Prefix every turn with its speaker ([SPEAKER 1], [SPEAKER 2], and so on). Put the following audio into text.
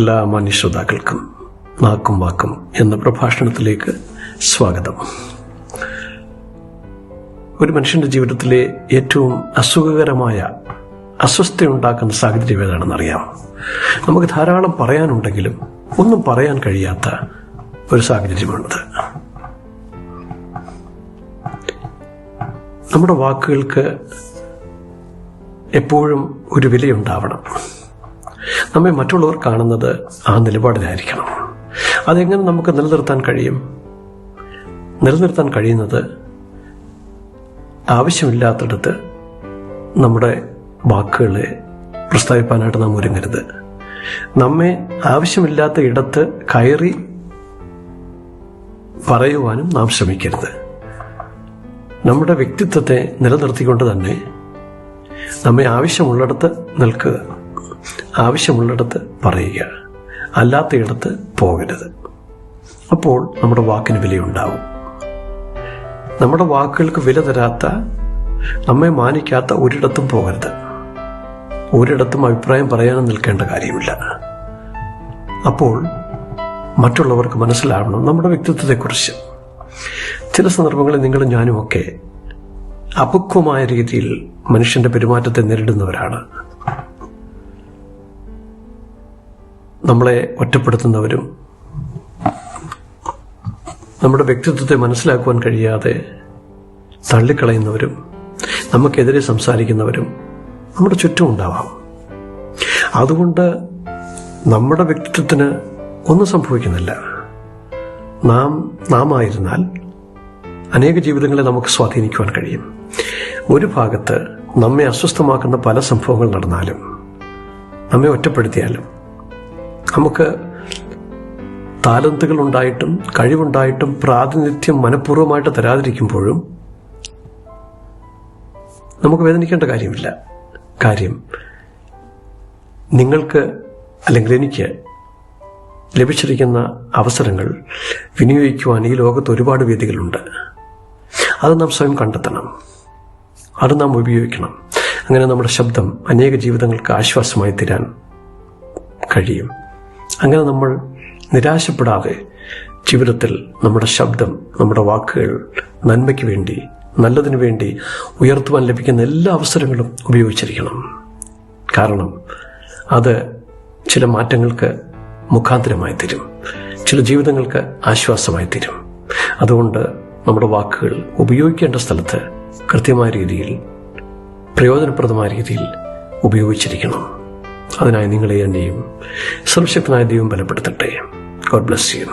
[SPEAKER 1] എല്ലാ മാന്യ ശ്രോതാക്കൾക്കും നാക്കും വാക്കും എന്ന പ്രഭാഷണത്തിലേക്ക് സ്വാഗതം. ഒരു മനുഷ്യന്റെ ജീവിതത്തിലെ ഏറ്റവും അസുഖകരമായ അസ്വസ്ഥയുണ്ടാക്കുന്ന സാഹചര്യം ഏതാണെന്നറിയാം. നമുക്ക് ധാരാളം പറയാനുണ്ടെങ്കിലും ഒന്നും പറയാൻ കഴിയാത്ത ഒരു സാഹചര്യമാണിത്. നമ്മുടെ വാക്കുകൾക്ക് എപ്പോഴും ഒരു വിലയുണ്ടാവണം. നമ്മെ മറ്റുള്ളവർ കാണുന്നത് ആ നിലപാടിലായിരിക്കണം. അതെങ്ങനെ നമുക്ക് നിലനിർത്താൻ കഴിയും? നിലനിർത്താൻ കഴിയുന്നത് ആവശ്യമില്ലാത്തടത്ത് നമ്മുടെ വാക്കുകളെ പ്രസ്താവിപ്പാനായിട്ട് നാം ഒരുങ്ങരുത്. നമ്മെ ആവശ്യമില്ലാത്ത ഇടത്ത് കയറി പറയുവാനും നാം ശ്രമിക്കരുത്. നമ്മുടെ വ്യക്തിത്വത്തെ നിലനിർത്തിക്കൊണ്ട് തന്നെ നമ്മെ ആവശ്യമുള്ളിടത്ത് നിൽക്കുക. ആവശ്യമുള്ളിടത്ത് പറയുക. അല്ലാത്തയിടത്ത് പോകരുത്. അപ്പോൾ നമ്മുടെ വാക്കിന് വിലയുണ്ടാവും. നമ്മുടെ വാക്കുകൾക്ക് വില തരാത്ത നമ്മെ മാനിക്കാത്ത ഒരിടത്തും പോകരുത്. ഒരിടത്തും അഭിപ്രായം പറയാനും നിൽക്കേണ്ട കാര്യമില്ല. അപ്പോൾ മറ്റുള്ളവർക്ക് മനസ്സിലാവണം നമ്മുടെ വ്യക്തിത്വത്തെക്കുറിച്ച്. ചില സന്ദർഭങ്ങളിൽ നിങ്ങളും ഞാനും ഒക്കെ അപക്വമായ രീതിയിൽ മനുഷ്യന്റെ പെരുമാറ്റത്തെ നേരിടുന്നവരാണ്. നമ്മളെ ഒറ്റപ്പെടുത്തുന്നവരും നമ്മുടെ വ്യക്തിത്വത്തെ മനസ്സിലാക്കുവാൻ കഴിയാതെ തള്ളിക്കളയുന്നവരും നമുക്കെതിരെ സംസാരിക്കുന്നവരും നമ്മുടെ ചുറ്റും ഉണ്ടാവാം. അതുകൊണ്ട് നമ്മുടെ വ്യക്തിത്വത്തിന് ഒന്നും സംഭവിക്കുന്നില്ല. നാം നാം ആയിരുന്നാൽ അനേക ജീവിതങ്ങളെ നമുക്ക് സ്വാധീനിക്കുവാൻ കഴിയും. ഒരു ഭാഗത്ത് നമ്മെ അസ്വസ്ഥമാക്കുന്ന പല സംഭവങ്ങൾ നടന്നാലും നമ്മെ ഒറ്റപ്പെടുത്തിയാലും നമുക്ക് താലന്തുകൾ ഉണ്ടായിട്ടും കഴിവുണ്ടായിട്ടും പ്രാതിനിധ്യം മനഃപൂർവമായിട്ട് തരാതിരിക്കുമ്പോഴും നമുക്ക് വേദനിക്കേണ്ട കാര്യമില്ല. കാര്യം നിങ്ങൾക്ക് അല്ലെങ്കിൽ എനിക്ക് ലഭിച്ചിരിക്കുന്ന അവസരങ്ങൾ വിനിയോഗിക്കുവാൻ ഈ ലോകത്ത് ഒരുപാട് വേദികളുണ്ട്. അത് നാം സ്വയം കണ്ടെത്തണം. അത് നാം ഉപയോഗിക്കണം. അങ്ങനെ നമ്മുടെ ശബ്ദം അനേക ജീവിതങ്ങൾക്ക് ആശ്വാസമായി തീരാൻ കഴിയും. അങ്ങനെ നമ്മൾ നിരാശപ്പെടാതെ ജീവിതത്തിൽ നമ്മുടെ ശബ്ദം നമ്മുടെ വാക്കുകൾ നന്മയ്ക്ക് വേണ്ടി നല്ലതിനു വേണ്ടി ഉയർത്തുവാൻ ലഭിക്കുന്ന എല്ലാ അവസരങ്ങളും ഉപയോഗിച്ചിരിക്കണം. കാരണം അത് ചില മാറ്റങ്ങൾക്ക് മുഖാന്തരമായി തീരും. ചില ജീവിതങ്ങൾക്ക് ആശ്വാസമായി തീരും. അതുകൊണ്ട് നമ്മുടെ വാക്കുകൾ ഉപയോഗിക്കേണ്ട സ്ഥലത്ത് കൃത്യമായ രീതിയിൽ പ്രയോജനപ്രദമായ രീതിയിൽ ഉപയോഗിച്ചിരിക്കണം. അതിനായി നിങ്ങളെ എന്നെയും സർവശക്തനായ ദൈവം ബലപ്പെടുത്തട്ടെ. God bless you